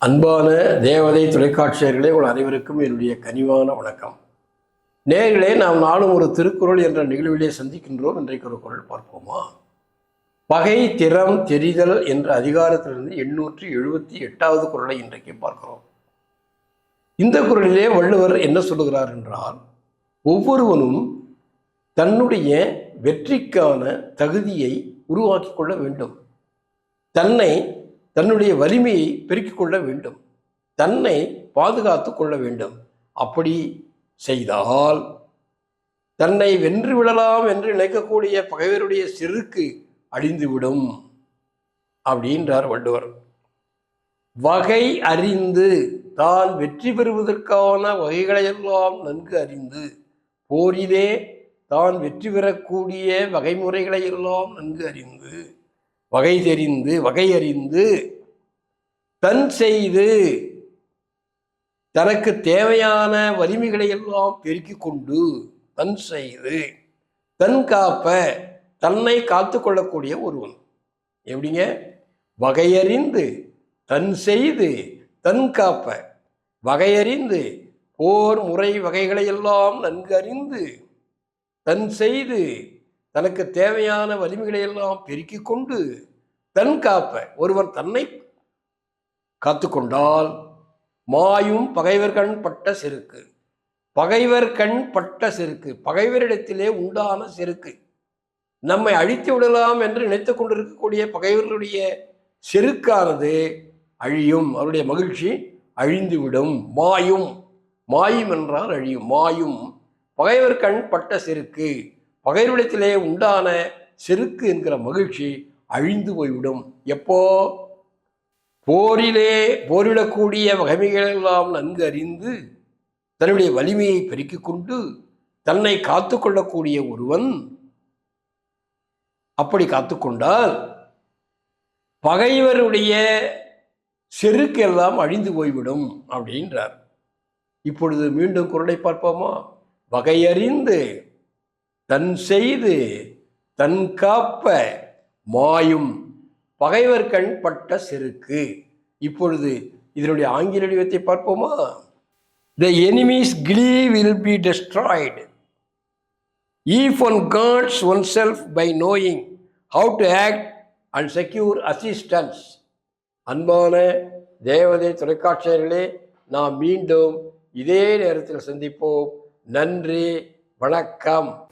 அன்பான தேவதை தொலைக்காட்சியர்களே உங்கள் அனைவருக்கும் என்னுடைய கனிவான வணக்கம். நேர்களே நாம் நாளும் ஒரு திருக்குறள் என்ற நிகழ்விலே சந்திக்கின்றோம். இன்றைக்கு ஒரு குறள் பார்ப்போமா? பகை திறம் தெரிதல் என்ற அதிகாரத்திலிருந்து எண்ணூற்றி எழுபத்தி எட்டாவது குரலை இன்றைக்கு பார்க்கிறோம். இந்த குறளிலே வள்ளுவர் என்ன சொல்லுகிறார் என்றால் ஒவ்வொருவனும் தன்னுடைய வெற்றிக்கான தகுதியை உருவாக்கி கொள்ள வேண்டும். தன்னை தன்னுடைய வலிமையை பெருக்கிக் கொள்ள வேண்டும். தன்னை பாதுகாத்து கொள்ள வேண்டும். அப்படி செய்தால் தன்னை வென்று விடலாம் என்று நினைக்கக்கூடிய பகைவருடைய செருக்கு அழிந்துவிடும் அப்படின்றார் வள்ளுவர். வகை அறிந்து தான் வெற்றி பெறுவதற்கான வகைகளையெல்லாம் நன்கு அறிந்து போரிலே தான் வெற்றி பெறக்கூடிய வகைமுறைகளை எல்லாம் நன்கு அறிந்து வகை தெரிந்து வகை அறிந்து தன் செய்து தனக்கு தேவையான வலிமைகளை எல்லாம் பெருக்கிக் கொண்டு தன் செய்து தன் காப்ப தன்னை காத்து கொள்ளக்கூடிய ஒருவன். எப்படிங்க? வகையறிந்து தன் செய்து தன் காப்ப வகையறிந்து போர் முறை வகைகளை எல்லாம் நன்கு அறிந்து தன் செய்து தனக்கு தேவையான வலிமைகளை எல்லாம் பெருக்கிக் கொண்டு தன் காப்ப ஒருவர் தன்னை காத்துக்கொண்டால் மாயும் பகைவர் கண் பட்ட செருக்கு. பகைவர் கண் பட்ட செருக்கு. பகைவரிடத்திலே உண்டான செருக்கு. நம்மை அழித்து விடலாம் என்று நினைத்து கொண்டிருக்கக்கூடிய பகைவர்களுடைய செருக்கானது அழியும். அவருடைய மகிழ்ச்சி அழிந்துவிடும். மாயும். மாயும் என்றால் அழியும். மாயும். பகைவர் கண் பட்ட செருக்கு. பகைவரிடத்திலே உண்டான செருக்கு என்கிற மகிழ்ச்சி அழிந்து போய்விடும். எப்போ? போரிலே போரிடக்கூடிய வகைமைகளெல்லாம் நன்கு அறிந்து தன்னுடைய வலிமையை பெருக்கிக் கொண்டு தன்னை காத்து கொள்ளக்கூடிய ஒருவன் அப்படி காத்துக்கொண்டால் பகைவருடைய செருக்கெல்லாம் அழிந்து போய்விடும் அப்படின்றார். இப்பொழுது மீண்டும் குரலை பார்ப்போமா? வகையறிந்து தன் செய்து தன் காப்ப மாயும் பகைவர் கண் பட்ட செருக்கு. இப்பொழுது இதனுடைய ஆங்கில வடிவத்தை பார்ப்போமா? The enemies clue will be destroyed if one guards one self by knowing how to act and secure assistance அன்பான தேவதை தொலைக்காட்சியர்களே நாம் மீண்டும் இதே நேரத்தில் சந்திப்போம். நன்றி வணக்கம்.